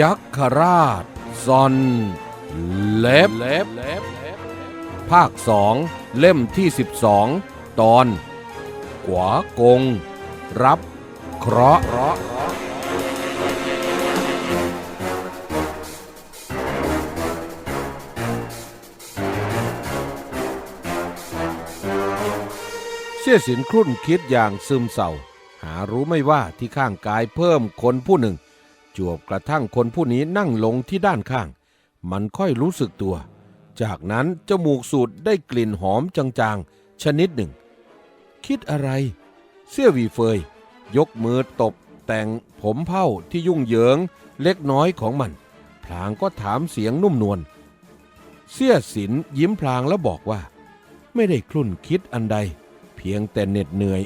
ยัคฆราชซอนเล็บภาคสองเล่มที่ 12 ตอนกวากง รับ เคราะห์เสี่ยสินครุ่นคิดอย่างซึมเศร้า หารู้ไม่ว่าที่ข้างกายเพิ่มคนผู้หนึ่ง จวบกระทั่งคนผู้นี้นั่งลงที่ด้านข้าง มันค่อยรู้สึกตัว จากนั้นจมูกสูดได้กลิ่นหอมจางๆ ชนิดหนึ่ง คิดอะไร เสี่ยวีเฟย ยกมือตบแต่งผมเผ้าที่ยุ่งเหยิงเล็กน้อยของมัน พลางก็ถามเสียงนุ่มนวลเสี่ยสินยิ้มพลางแล้วบอกว่า ไม่ได้คลุ่นคิดอันใด เพียงแต่เหน็ดเหนื่อย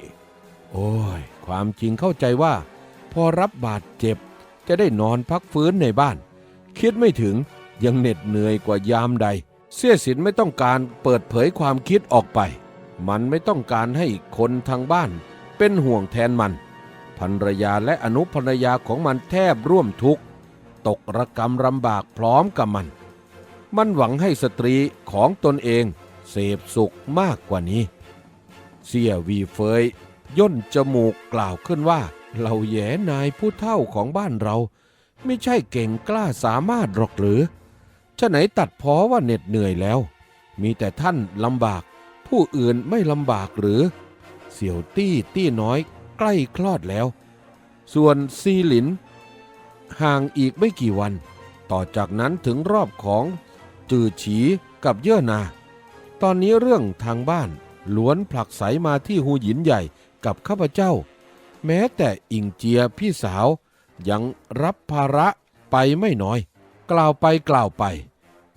โอ้ย ความจริงเข้าใจว่า พอรับบาดเจ็บ จะได้นอนพักฟื้นในบ้าน คิดไม่ถึงยังเหน็ดเหนื่อยกว่ายามใด เสียสินไม่ต้องการเปิดเผยความคิดออกไป มันไม่ต้องการให้คนทางบ้าน เป็นห่วงแทนมันภรรยาและอนุภรรยาของมันแทบร่วมทุกข์ ตกระกรรมลำบากพร้อมกับมัน มันหวังให้สตรีของตนเองเสพสุขมากกว่านี้ เสียวีเฟยย่นจมูกกล่าวขึ้นว่า เราแย่นายผู้เท่าของบ้านเรา ไม่ใช่เก่งกล้าสามารถหรอกหรือฉะไหนตัดพ้อว่าเหน็ดเหนื่อยแล้ว มีแต่ท่านลำบาก ผู้อื่นไม่ลำบากหรือ เสี่ยวตี้ตี้น้อยใกล้คลอดแล้ว ส่วนซีหลิน ห่างอีกไม่กี่วัน ต่อจากนั้นถึงรอบของจือฉีกับเย่อนา ตอนนี้เรื่องทางบ้านล้วนผลักไสมาที่หูหยินใหญ่กับข้าพเจ้า แม้แต่อิงเจียพี่สาวยังรับภาระไปไม่น้อย กล่าวไปกล่าวไป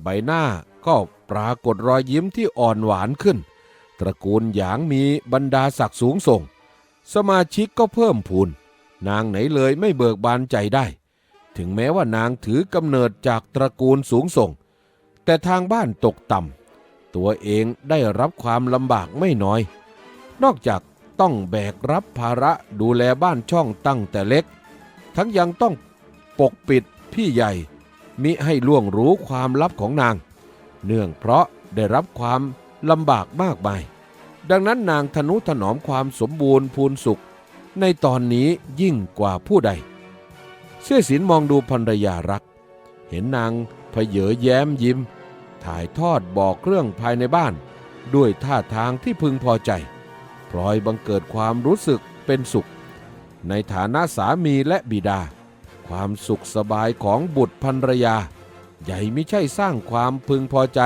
ใบหน้าก็ปรากฏรอยยิ้มที่อ่อนหวานขึ้น ตระกูลหยางมีบรรดาศักดิ์สูงส่ง สมาชิกก็เพิ่มพูน นางไหนเลยไม่เบิกบานใจได้ ถึงแม้ว่านางถือกำเนิดจากตระกูลสูงส่ง แต่ทางบ้านตกต่ำตัวเองได้รับความลำบากไม่น้อย นอกจาก ต้องแบกรับภาระดูแลบ้านช่องตั้งแต่เล็ก ทั้งยังต้องปกปิดพี่ใหญ่ มิให้ล่วงรู้ความลับของนาง เนื่องเพราะได้รับความลำบากมากมาย ดังนั้นนางทนุถนอมความสมบูรณ์พูนสุข ในตอนนี้ยิ่งกว่าผู้ใด เสื้อสินมองดูภรรยารัก เห็นนางเพเยอแย้มยิ้ม ถ่ายทอดบอกเรื่องภายในบ้าน ด้วยท่าทางที่พึงพอใจ พลอยบังเกิดความรู้สึกเป็นสุข ในฐานะสามีและบิดา ความสุขสบายของบุตรภรรยา ใหญ่ไม่ใช่สร้างความพึงพอใจ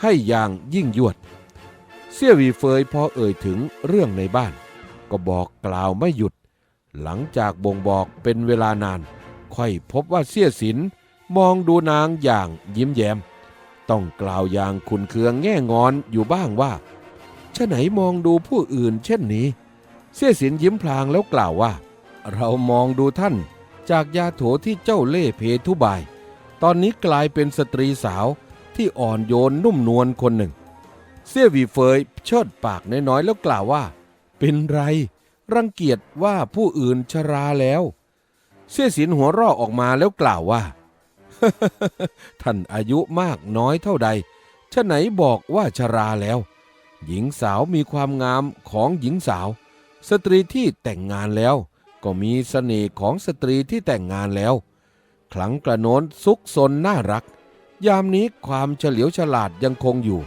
ให้อย่างยิ่งยวด เสี่ยวีเฟยพอเอ่ยถึงเรื่องในบ้าน ก็บอกกล่าวไม่หยุด หลังจากบ่งบอกเป็นเวลานาน ค่อยพบว่าเสี่ยสินมองดูนางอย่างยิ้มแย้ม ต้องกล่าวอย่างขุนเคืองแง่งอนอยู่บ้างว่า ชะไหนมองดูผู้อื่นเช่นนี้ เสี่ยสินยิ้มพลางแล้วกล่าวว่า เรามองดูท่านจากยาโถที่เจ้าเล่เพทุบาย ตอนนี้กลายเป็นสตรีสาวที่อ่อนโยนนุ่มนวลคนหนึ่ง เสี่ยวีเฟยเชิดปากน้อยๆแล้วกล่าวว่า เป็นไร รังเกียจว่าผู้อื่นชราแล้ว เสี่ยสินหัวราะออกมาแล้วกล่าวว่า ท่านอายุมากน้อยเท่าใดฉะไหนบอกว่าชราแล้ว หญิงสาวมีความงามของหญิงสาว สตรีที่แต่งงานแล้ว ก็มีเสน่ห์ของสตรีที่แต่งงานแล้ว คลังกระโน้นซุกซนน่ารัก ยามนี้ความเฉลียวฉลาดยังคงอยู่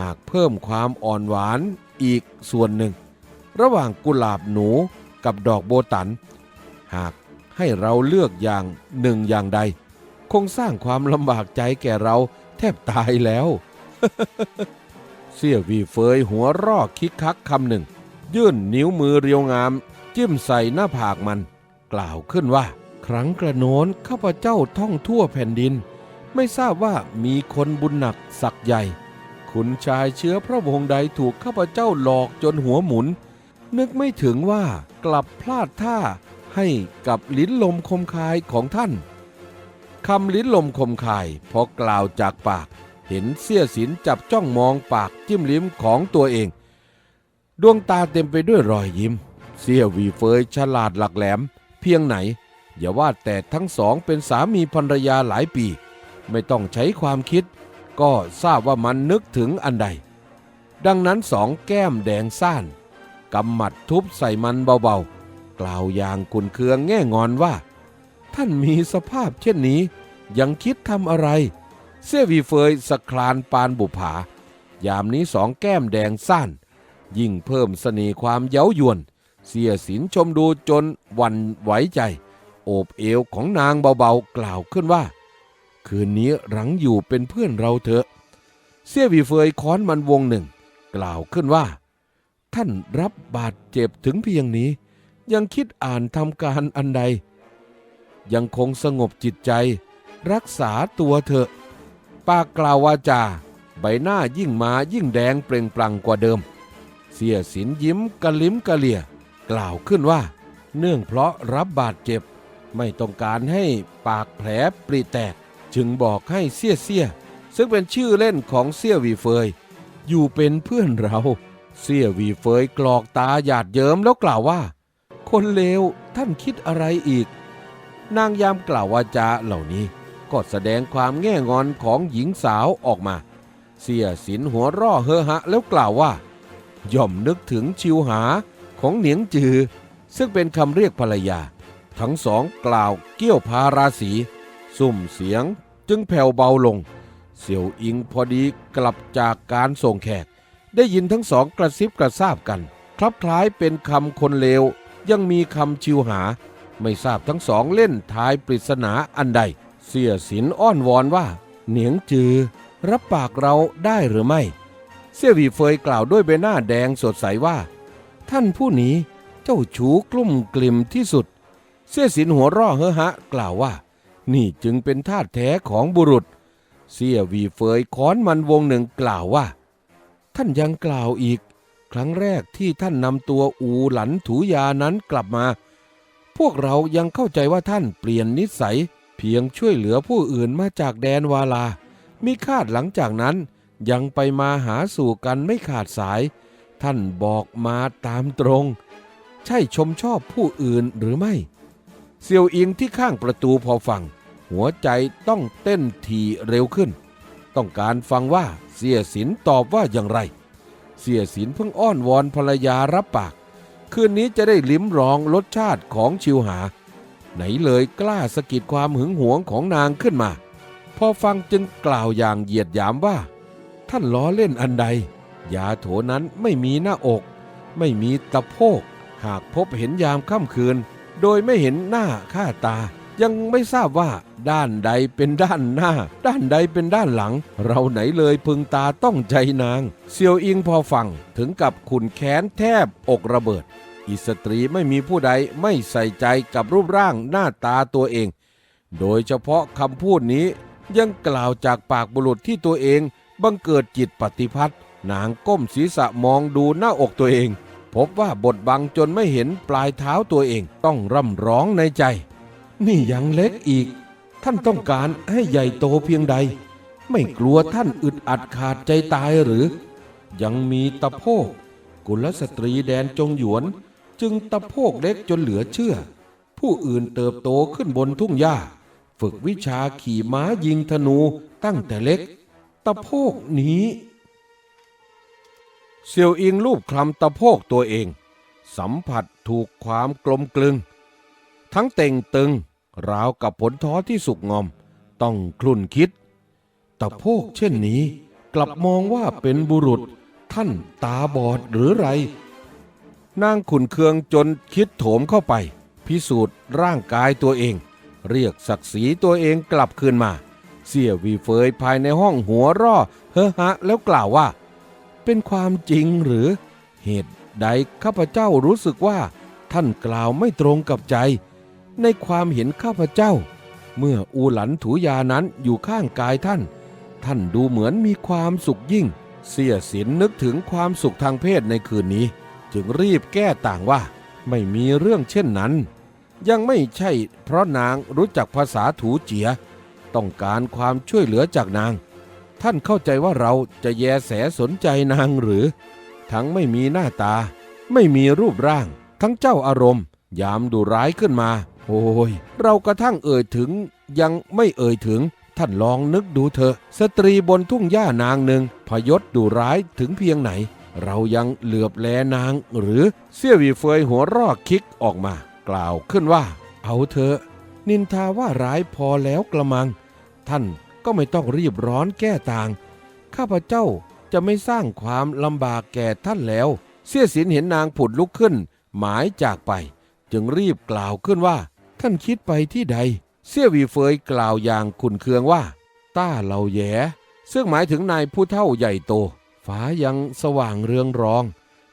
หากเพิ่มความอ่อนหวานอีกส่วนหนึ่ง ระหว่างกุหลาบหนูกับดอกโบตัน หากให้เราเลือกอย่างหนึ่งอย่างใด คงสร้างความลำบากใจแก่เราแทบตายแล้ว เสี่ยวีเฟยหัวรอกคิกคักคำหนึ่ง ยื่นนิ้วมือเรียวงาม จิ้มใส่หน้าผากมัน กล่าวขึ้นว่า ครั้งกระโน้นข้าพเจ้าท่องทั่วแผ่นดิน ไม่ทราบว่ามีคนบุญหนักสักใหญ่คุณชายเชื้อพระวงศ์ใดถูกข้าพเจ้าหลอกจนหัวหมุน นึกไม่ถึงว่ากลับพลาดท่าให้กับลิ้นลมคมคายของท่านคำลิ้นลมคมคายพอกล่าวจากปาก เห็นเสี้ยสินจับจ้องมองปากจิ้มลิ้มของตัวเอง ดวงตาเต็มไปด้วยรอยยิ้ม เสี้ยวีเฟยฉลาดหลักแหลม เพียงไหน อย่าว่าแต่ทั้งสองเป็นสามีภรรยาหลายปี ไม่ต้องใช้ความคิด ก็ทราบว่ามันนึกถึงอันใด ดังนั้นสองแก้มแดงซ่านกำหมัดทุบใส่มันเบาๆ กล่าวอย่างกุนเคืองแง่งอนว่า ท่านมีสภาพเช่นนี้ ยังคิดทำอะไร เสี่ยวีเฟยสคลานปานบุผายามนี้สองแก้มแดงซ่านยิ่งเพิ่มเสน่ห์ความเย้ายวน เสียสินชมดูจนวันไหวใจ โอบเอวของนางเบาๆ กล่าวขึ้นว่า คืนนี้หลังอยู่เป็นเพื่อนเราเถอะ เสี่ยวีเฟยค้อนมันวงหนึ่ง กล่าวขึ้นว่า ท่านรับบาดเจ็บถึงเพียงนี้ ยังคิดอ่านทำการอันใด ยังคงสงบจิตใจ รักษาตัวเถอะ ปากกล่าววาจา ใบหน้ายิ่งมายิ่งแดงเปล่งปลั่งกว่าเดิม เสียสินยิ้มกะลิ้มกะเลีย กล่าวขึ้นว่า เนื่องเพราะรับบาดเจ็บ ไม่ต้องการให้ปากแผลปริแตก จึงบอกให้เสียเสียซึ่งเป็นชื่อเล่นของเสียวีเฟย อยู่เป็นเพื่อนเรา เสียวีเฟยกรอกตาหยาดเยิ้มแล้วกล่าวว่า คนเลวท่านคิดอะไรอีก นางยามกล่าววาจาเหล่านี้ ก็แสดงความแง่งอนของหญิงสาวออกมา เสียสินหัวร่อเฮอฮะแล้วกล่าวว่า ย่อมนึกถึงชิวหาของเหนียงจือ ซึ่งเป็นคำเรียกภรรยา ทั้งสองกล่าวเกี้ยวพาราศีสุ่มเสียงจึงแผ่วเบาลง เสี่ยวอิงพอดีกลับจากการส่งแขก ได้ยินทั้งสองกระซิบกระซาบกัน คลับคล้ายเป็นคำคนเลวยังมีคำชิวหา ไม่ทราบทั้งสองเล่นทายปริศนาอันใด เสียสินอ้อนวอนว่า เหนียงจือ รับปากเราได้หรือไม่ เสี่ยวีเฟยกล่าวด้วยใบหน้าแดงสดใสว่า ท่านผู้นี้เจ้าชูกลุ่มกลิ่มที่สุด เสี่ยสินหัวร่อเฮฮะ กล่าวว่า นี่จึงเป็นท่าตุแท้ของบุรุษ เสี่ยวีเฟยค้อนมันวงหนึ่งกล่าวว่า ท่านยังกล่าวอีก ครั้งแรกที่ท่านนำตัวอูหลันถูยานั้นกลับมา พวกเรายังเข้าใจว่าท่านเปลี่ยนนิสัย เพียงช่วยเหลือผู้อื่นมาจากแดนวาลา มิคาดหลังจากนั้นยังไปมาหาสู่กันไม่ขาดสาย ท่านบอกมาตามตรง ใช่ชมชอบผู้อื่นหรือไม่เซียวอิงที่ข้างประตูพอฟัง หัวใจต้องเต้นทีเร็วขึ้น ต้องการฟังว่าเสียสินตอบว่าอย่างไร เสียสินเพิ่งอ้อนวอนภรรยารับปาก คืนนี้จะได้ลิ้มรองรสชาติของชิวหา ไหนเลยกล้าสะกิดความหึงหวงของนางขึ้นมา พอฟังจึงกล่าวอย่างเหยียดหยามว่า ท่านล้อเล่นอันใด ยาโถนั้นไม่มีหน้าอก ไม่มีตะโพก หากพบเห็นยามค่ำคืน โดยไม่เห็นหน้าค่าตา ยังไม่ทราบว่าด้านใดเป็นด้านหน้า ด้านใดเป็นด้านหลัง เราไหนเลยพึงตาต้องใจนาง เซียวอิงพอฟังถึงกับขุนแค้นแทบอกระเบิด อิสตรีไม่มีผู้ใดไม่ใส่ใจกับรูปร่างหน้าตาตัวเอง โดยเฉพาะคำพูดนี้ยังกล่าวจากปากบุรุษที่ตัวเองบังเกิดจิตปฏิพัทธ์นางก้มศีรษะมองดูหน้าอกตัวเอง พบว่าบทบังจนไม่เห็นปลายเท้าตัวเองต้องร่ำร้องในใจ นี่ยังเล็กอีก ท่านต้องการให้ใหญ่โตเพียงใด ไม่กลัวท่านอึดอัดขาดใจตายหรือ ยังมีตะโพกกุลสตรีแดนจงหยวน จึงตะโพกเล็กจนเหลือเชื่อ ผู้อื่นเติบโตขึ้นบนทุ่งหญ้า ฝึกวิชาขี่ม้ายิงธนูตั้งแต่เล็ก ตะโพกนี้เซียวอิงรูปคลำตะโพกตัวเอง สัมผัสถูกความกลมกลึง ทั้งเต่งตึง ราวกับผลท้อที่สุกงอม ต้องคลุ่นคิด ตะโพกเช่นนี้ กลับมองว่าเป็นบุรุษท่านตาบอดหรือไร นางขุนเคืองจนคิดโถมเข้าไป พิสูจน์ร่างกายตัวเอง เรียกศักดิ์ศรีตัวเองกลับคืนมา เสี่ยวีเฟยภายในห้องหัวร่อเฮฮะแล้วกล่าวว่า เป็นความจริงหรือ เหตุใดข้าพเจ้ารู้สึกว่า ท่านกล่าวไม่ตรงกับใจ ในความเห็นข้าพเจ้า เมื่ออูหลันถูยานั้นอยู่ข้างกายท่าน ท่านดูเหมือนมีความสุขยิ่ง เสียสินนึกถึงความสุขทางเพศในคืนนี้ จึงรีบแก้ต่างว่า ไม่มีเรื่องเช่นนั้น ยังไม่ใช่เพราะนางรู้จักภาษาถูเจีย ต้องการความช่วยเหลือจากนาง ท่านเข้าใจว่าเราจะแยแสสนใจนางหรือ ทั้งไม่มีหน้าตา ไม่มีรูปร่าง ทั้งเจ้าอารมณ์ ยามดูร้ายขึ้นมาโอ้ยเรากระทั่งเอ่ยถึง ยังไม่เอ่ยถึงท่านลองนึกดูเถอะ สตรีบนทุ่งหญ้านางหนึ่งพยศดุร้ายถึงเพียงไหน เรายังเหลือบแลนางหรือเสี่ยวีเฟยหัวรอคิกออกมา กล่าวขึ้นว่า เอาเถอะ นินทาว่าร้ายพอแล้วกระมัง ท่านก็ไม่ต้องรีบร้อนแก้ต่าง ข้าพเจ้าจะไม่สร้างความลำบากแก่ท่านแล้ว เสี่ยสินเห็นนางผุดลุกขึ้น หมายจากไป จึงรีบกล่าวขึ้นว่า ท่านคิดไปที่ใด เสี่ยวีเฟยกล่าวอย่างขุนเคืองว่า ต้าเหล่าแหยซึ่งหมายถึงนายผู้เท่าใหญ่โต ฟ้ายังสว่างเรืองรอง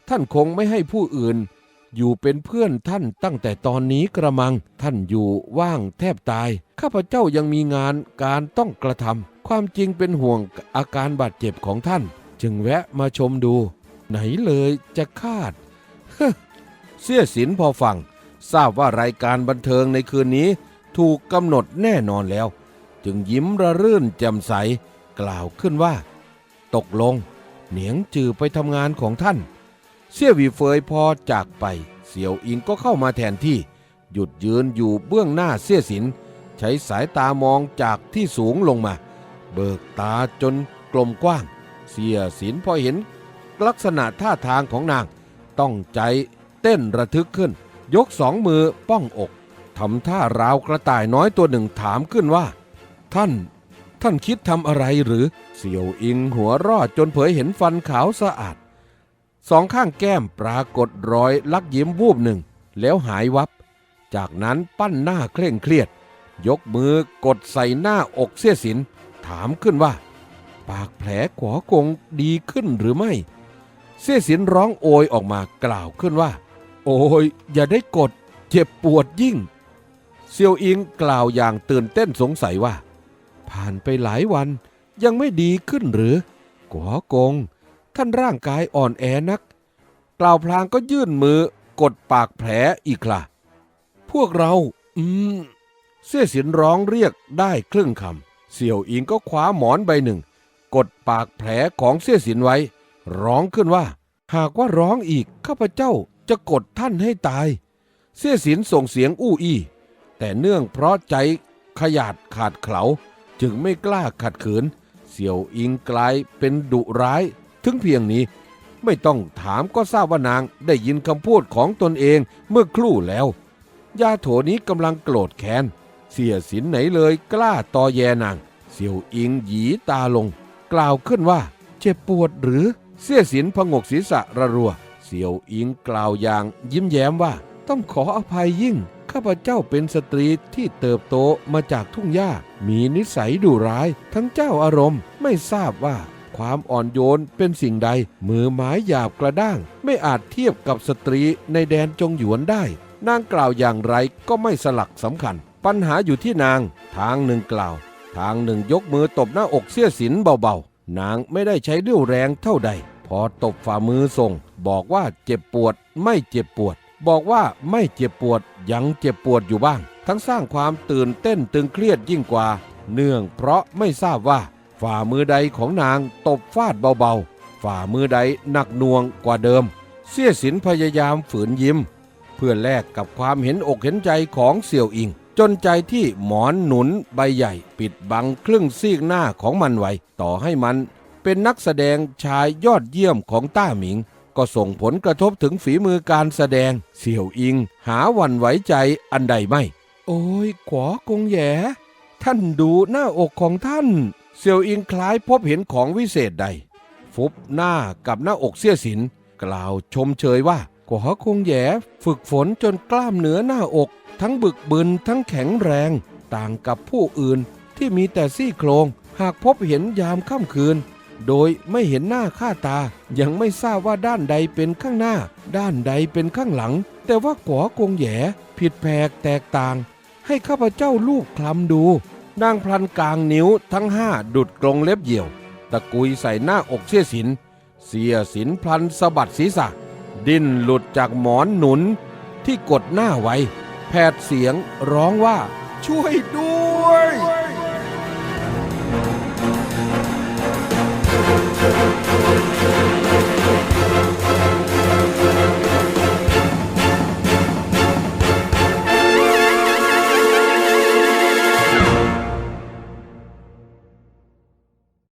ท่านคงไม่ให้ผู้อื่น อยู่เป็นเพื่อนท่านตั้งแต่ตอนนี้กระมัง ท่านอยู่ว่างแทบตาย ข้าพเจ้ายังมีงานการต้องกระทำความจริงเป็นห่วงอาการบาดเจ็บของท่าน จึงแวะมาชมดู ไหนเลยจะคาดเสี้ยสินพอฟัง ทราบว่ารายการบันเทิงในคืนนี้ ถูกกำหนดแน่นอนแล้ว จึงยิ้มระรื่นแจ่มใส กล่าวขึ้นว่า ตกลง เหนียงจือไปทำงานของท่าน เสี่ยวีเฟยพอจากไป เสี่ยวอิงก็เข้ามาแทนที่ หยุดยืนอยู่เบื้องหน้าเสี่ยสิน ใช้สายตามองจากที่สูงลงมา เบิกตาจนกลมกว้าง เสี่ยสินพอเห็น ลักษณะท่าทางของนาง ต้องใจเต้นระทึกขึ้น ยกสองมือป้องอกทำท่าราวกระต่ายน้อยตัวหนึ่งถามขึ้นว่า ท่าน ท่านคิดทำอะไรหรือ เสี่ยวอิงหัวรอดจนเผยเห็นฟันขาวสะอาด สองข้างแก้มปรากฏรอยลักยิ้มวูบหนึ่ง แล้วหายวับ จากนั้นปั้นหน้าเคร่งเครียด ยกมือกดใส่หน้าอกเสียสิน ถามขึ้นว่า ปากแผลขวากงดีขึ้นหรือไม่ เสียสินร้องโอยออกมากล่าวขึ้นว่า โอ้ยอย่าได้กด เจ็บปวดยิ่งเซียวอิงกล่าวอย่างตื่นเต้นสงสัยว่า ผ่านไปหลายวันยังไม่ดีขึ้นหรือกัวกง ท่านร่างกายอ่อนแอนัก กล่าวพลางก็ยื่นมือกดปากแผลอีกละพวกเรา อืม เสี่ยสินร้องเรียกได้ครึ่งคำเสี่ยวอิงก็คว้าหมอนใบหนึ่ง กดปากแผลของเสี่ยสินไว้ ร้องขึ้นว่า หากว่าร้องอีกข้าพเจ้าจะกดท่านให้ตาย เสี่ยสินส่งเสียงอู้อี้แต่เนื่องเพราะใจขยาดขาดเขลา จึงไม่กล้าขัดขืน เสี่ยวอิงกลายเป็นดุร้าย ถึงเพียงนี้ ไม่ต้องถามก็ทราบว่านางได้ยินคำพูดของตนเองเมื่อครู่แล้วยาโถนี้กำลังโกรธแค้น เสียสินไหนเลยกล้าตอแยนาง เสี่ยวอิงหยีตาลง กล่าวขึ้นว่า เจ็บปวดหรือเสียสินพงกศีรษะระรัว เสี่ยวอิงกล่าวอย่างยิ้มแย้มว่า ต้องขออภัยยิ่ง ข้าพเจ้าเป็นสตรีที่เติบโตมาจากทุ่งหญ้า มีนิสัยดุร้าย ทั้งเจ้าอารมณ์ไม่ทราบว่าความอ่อนโยนเป็นสิ่งใด มือไม้หยาบกระด้าง ไม่อาจเทียบกับสตรีในแดนจงหยวนได้ นางกล่าวอย่างไรก็ไม่สลักสำคัญ ปัญหาอยู่ที่นาง ทางหนึ่งกล่าว ทางหนึ่งยกมือตบหน้าอกเสี้ยสินเบาๆ นางไม่ได้ใช้เรี่ยวแรงเท่าใด พอตบฝ่ามือส่ง บอกว่าเจ็บปวดไม่เจ็บปวด บอกว่าไม่เจ็บปวดยังเจ็บปวดอยู่บ้าง ทั้งสร้างความตื่นเต้นตึงเครียดยิ่งกว่า เนื่องเพราะไม่ทราบว่า ฝ่ามือใดของนางตบฟาดเบาๆ ฝ่ามือใดหนักหน่วงกว่าเดิม เสี้ยสินพยายามฝืนยิ้ม เพื่อแลกกับความเห็นอกเห็นใจของเสี่ยวอิง จนใจที่หมอนหนุนใบใหญ่ ปิดบังครึ่งซีกหน้าของมันไว้ ต่อให้มัน เป็นนักแสดงชายยอดเยี่ยมของต้าหมิง ก็ส่งผลกระทบถึงฝีมือการแสดง เสี่ยวอิง หาวันไหวใจอันใดไม่ โอ้ยขวากงแหยท่านดูหน้าอกของท่าน เสี่ยวอิงคล้ายพบเห็นของวิเศษใด ฟุบหน้ากับหน้าอกเสี้ยสิน กล่าวชมเชยว่ากัวคงแหยฝึกฝนจนกล้ามเนื้อหน้าอก ทั้งบึกบึนทั้งแข็งแรง ต่างกับผู้อื่นที่มีแต่ซี่โครง หากพบเห็นยามค่ำคืน โดยไม่เห็นหน้าค่าตา ยังไม่ทราบว่าด้านใดเป็นข้างหน้า ด้านใดเป็นข้างหลัง แต่ว่ากัวกงแหยผิดแผกแตกต่าง ให้ข้าพเจ้าลูกคลำดู นางพลันกลางนิ้วทั้งห้าดุดกรงเล็บเหี่ยว ตะกุยใส่หน้าอกเสียสิน เสียสินพลันสะบัดศีรษะ ดิ้นหลุดจากหมอนหนุนที่กดหน้าไว้ แผดเสียงร้องว่า ช่วยด้วย